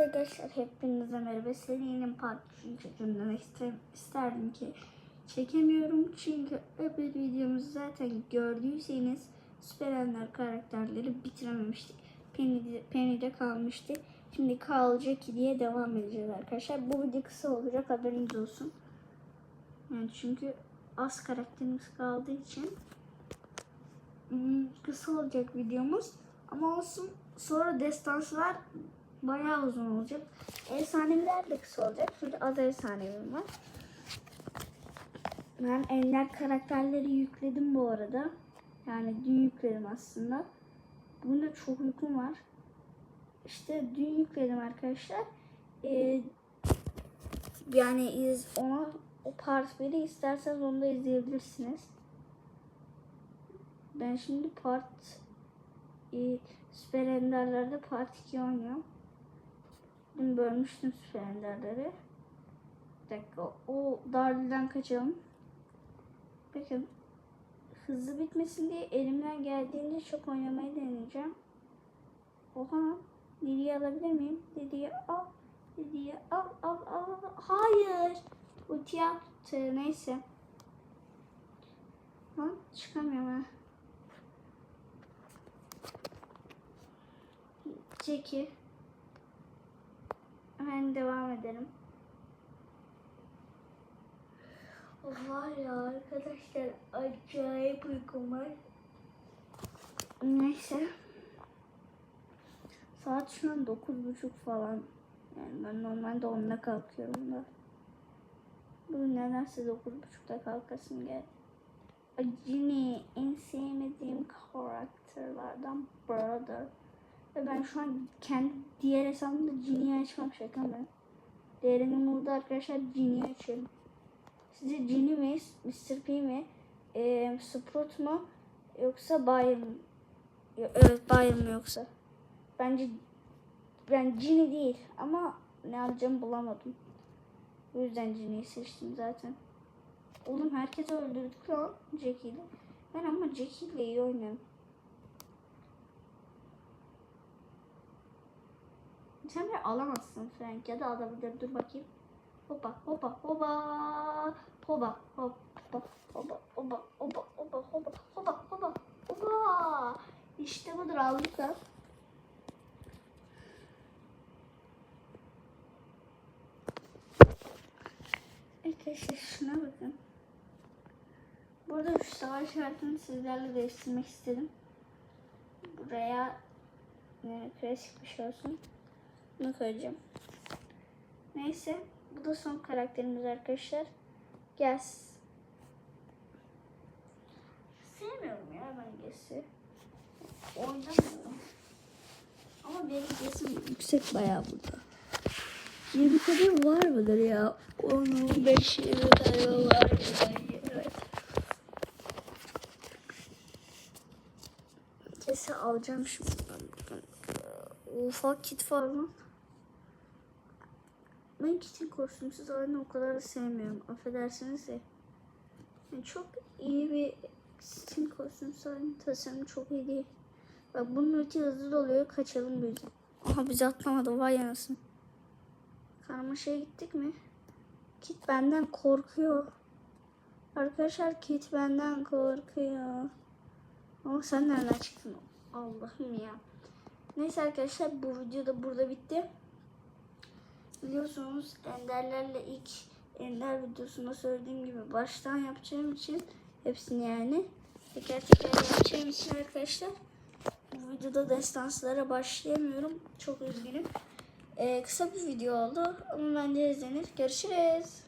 Evet arkadaşlar hepinize merhaba. Serinin part 3. çekimden isterdim ki çekemiyorum. Çünkü öbür videomuzu zaten gördüyseniz Süper Ender karakterleri bitirememiştik. Penny'de, Penny'de kalmıştı. Şimdi kalacak diye devam edeceğiz arkadaşlar. Bu video kısa olacak haberiniz olsun. Yani çünkü az karakterimiz kaldığı için hmm, kısa olacak videomuz. Ama olsun sonra destanslar bayağı uzun olacak. Efsaneler de kısa olacak. Şimdi az efsanevim var. Ben ender karakterleri yükledim bu arada. Yani dün yükledim aslında. Bugün de çok uykum var. İşte dün yükledim arkadaşlar. Ee, yani iz, ona o part 1'i isterseniz onu da izleyebilirsiniz. Ben şimdi part e, Süper Ender'lerde part 2 oynuyorum. Dün bölmüştüm Süper Ender'leri. Bir dakika o Darlı'dan kaçalım. Bakın hızlı bitmesin diye elimden geldiğince çok oynamayı deneyeceğim. Oha Lidi'yi alabilir miyim? Lidi'yi al. Lidi'yi al al al. Hayır. Ulti yaptı. Neyse. Lan çıkamıyorum ha. Jackie. Hemen devam edelim. Var ya arkadaşlar acayip uykum var. Neyse. Saat şu an dokuz buçuk falan. Yani ben normalde onda kalkıyorum da. Bugün nedense dokuz buçukta kalkasım geldi. Ginny en sevmediğim karakterlerden Brother. Ben şu an kendi diğer hesabımda Ginny'yi açmam şaka mı? Değerini burada arkadaşlar Ginny'yi açıyorum. Sizce Ginny mi, Mr. P mi, e, Sprout mu yoksa Bayern mı? Evet Bayern mı yoksa? Bence ben Ginny değil ama ne yapacağımı bulamadım. O yüzden Ginny'yi seçtim zaten. Oğlum herkesi öldürdük lan Jackie'yle. Ben ama Jackie'yle iyi oynuyorum. Sen beni alamazsın Frank ya da alabilir. Dur bakayım. Hopa hopa hopa hopa hopa hopa hopa hopa hopa hopa hopa hopa hopa İşte budur aldık lan. Arkadaşlar şuna bakın. Burada şu savaş şartını sizlerle değiştirmek istedim. Buraya yani klasik bir şey olsun. Bunu koyacağım. Neyse. Bu da son karakterimiz arkadaşlar. Gas. Sevmiyorum ya ben Gas'i. Oynamıyorum. Ama benim Gas'im yüksek bayağı burada. 20 kadar var mıdır ya? 10, 15, 20 kadar var. Evet. Kesin alacağım şimdi. Ufak kit var mı? Ben kitin kostümsüz halini o kadar da sevmiyorum. Affedersiniz de. Yani çok iyi bir kitin kostümsüz halinin tasarımı çok iyi değil. Bak bunun ulti hızlı doluyor. Kaçalım biz. Aha biz atlamadı. Vay anasını. Karmaşaya gittik mi? Kit benden korkuyor. Arkadaşlar Kit benden korkuyor. Ama sen nereden çıktın? Allah'ım ya. Neyse arkadaşlar bu video da burada bitti. Biliyorsunuz Enderlerle ilk Ender videosunda söylediğim gibi baştan yapacağım için hepsini yani teker teker yapacağım için arkadaşlar bu videoda destanslara başlayamıyorum. Çok üzgünüm. Ee, kısa bir video oldu ama bence izlenir. Görüşürüz.